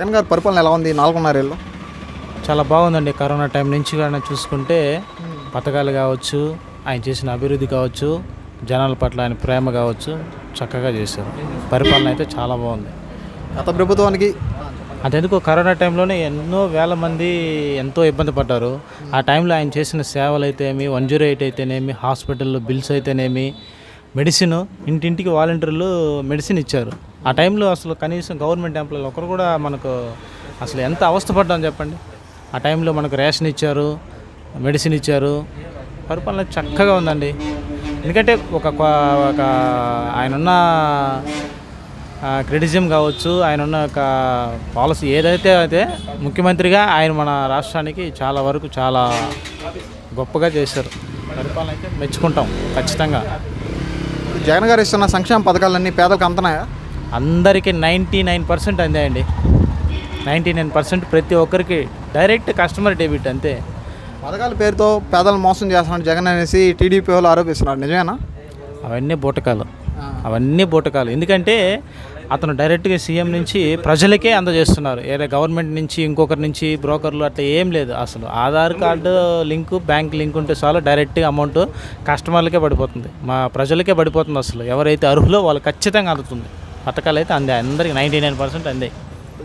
జగన్ గారి పరిపాలన ఎలా ఉంది? నాలుగున్నర ఏళ్ళు చాలా బాగుందండి కరోనా టైం నుంచి కానీ చూసుకుంటే పథకాలు కావచ్చు ఆయన చేసిన అభివృద్ధి కావచ్చు జనాల పట్ల ఆయన ప్రేమ కావచ్చు చక్కగా చేశారు. పరిపాలన అయితే చాలా బాగుంది. గత ప్రభుత్వానికి అంతెందుకు కరోనా టైంలోనే ఎన్నో వేల మంది ఎంతో ఇబ్బంది పడ్డారు. ఆ టైంలో ఆయన చేసిన సేవలు అయితేనేమి వన్ జీరో ఎయిట్ అయితేనేమి హాస్పిటల్లో బిల్స్ అయితేనేమి మెడిసిన్ ఇంటింటికి వాలంటీర్లు మెడిసిన్ ఇచ్చారు. ఆ టైంలో అసలు కనీసం గవర్నమెంట్ ఎంప్లాయీలు ఒకరు కూడా మనకు అసలు ఎంత అవస్థపడ్డాం చెప్పండి. ఆ టైంలో మనకు రేషన్ ఇచ్చారు మెడిసిన్ ఇచ్చారు. పరిపాలన చక్కగా ఉందండి. ఎందుకంటే ఒక ఒక ఆయనున్న క్రిటిజం కావచ్చు ఆయన ఉన్న ఒక పాలసీ ఏదైతే అయితే ముఖ్యమంత్రిగా ఆయన మన రాష్ట్రానికి చాలా వరకు చాలా గొప్పగా చేశారు. పరిపాలన అయితే మెచ్చుకుంటాం ఖచ్చితంగా. జగన్ గారు ఇస్తున్న సంక్షేమ పథకాలన్నీ పేదలకు అంతనాయా? అందరికీ నైంటీ నైన్ పర్సెంట్ అందాయండి. నైంటీ నైన్ పర్సెంట్ ప్రతి ఒక్కరికి డైరెక్ట్ కస్టమర్ డెబిట్ అంతే. పథకాల పేరుతో పేదలను మోసం చేస్తున్నాడు జగన్ అనేసి టీడీపీ వాళ్ళు ఆరోపిస్తున్నారు. నిజమేనా? అవన్నీ బూటకాలు. అవన్నీ బూటకాలు. ఎందుకంటే అతను డైరెక్ట్గా సీఎం నుంచి ప్రజలకే అందజేస్తున్నారు. ఏదో గవర్నమెంట్ నుంచి ఇంకొకరి నుంచి బ్రోకర్లు అట్లా ఏం లేదు. అసలు Aadhaar card link bank link ఉంటే చాలు డైరెక్ట్గా అమౌంట్ కస్టమర్లకే పడిపోతుంది. మా ప్రజలకే పడిపోతుంది అసలు. ఎవరైతే అర్హులో వాళ్ళు ఖచ్చితంగా అందుతుంది. పథకాలు అయితే అందే. అందరికి నైంటీ నైన్ పర్సెంట్ అందే.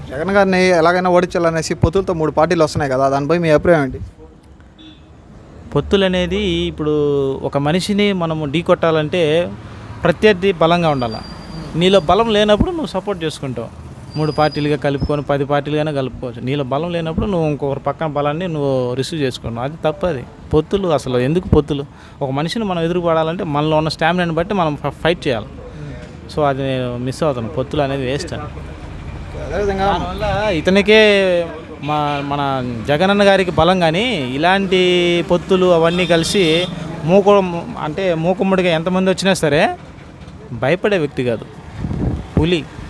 జగన్ గారిని ఎలాగైనా ఓడించాలనేసి పొత్తులతో మూడు పార్టీలు వస్తున్నాయి కదా దానిపై మీ అభిప్రాయం ఏంటి? పొత్తులు అనేది ఇప్పుడు ఒక మనిషిని మనము ఢీ కొట్టాలంటే ప్రత్యర్థి బలంగా ఉండాలి. నీలో బలం లేనప్పుడు నువ్వు సపోర్ట్ చేసుకుంటావు. మూడు పార్టీలుగా కలుపుకొని పది పార్టీలుగానే కలుపుకోవచ్చు. నీలో బలం లేనప్పుడు నువ్వు ఇంకొకరి పక్కన బలాన్ని నువ్వు రిసీవ్ చేసుకున్నావు అది తప్పది పొత్తులు అసలు ఎందుకు పొత్తులు? ఒక మనిషిని మనం ఎదురుపడాలంటే మనలో ఉన్న స్టామినాని బట్టి మనం ఫైట్ చేయాలి. సో అది నేను మిస్ అవుతాను. పొత్తులు అనేది వేస్ట్ అని అదేవిధంగా ఇతనికే మా మన జగనన్న గారికి బలం కానీ ఇలాంటి పొత్తులు అవన్నీ కలిసి మూకు అంటే మూకుమ్మడిగా ఎంతమంది వచ్చినా సరే భయపడే వ్యక్తి కాదు. పులి.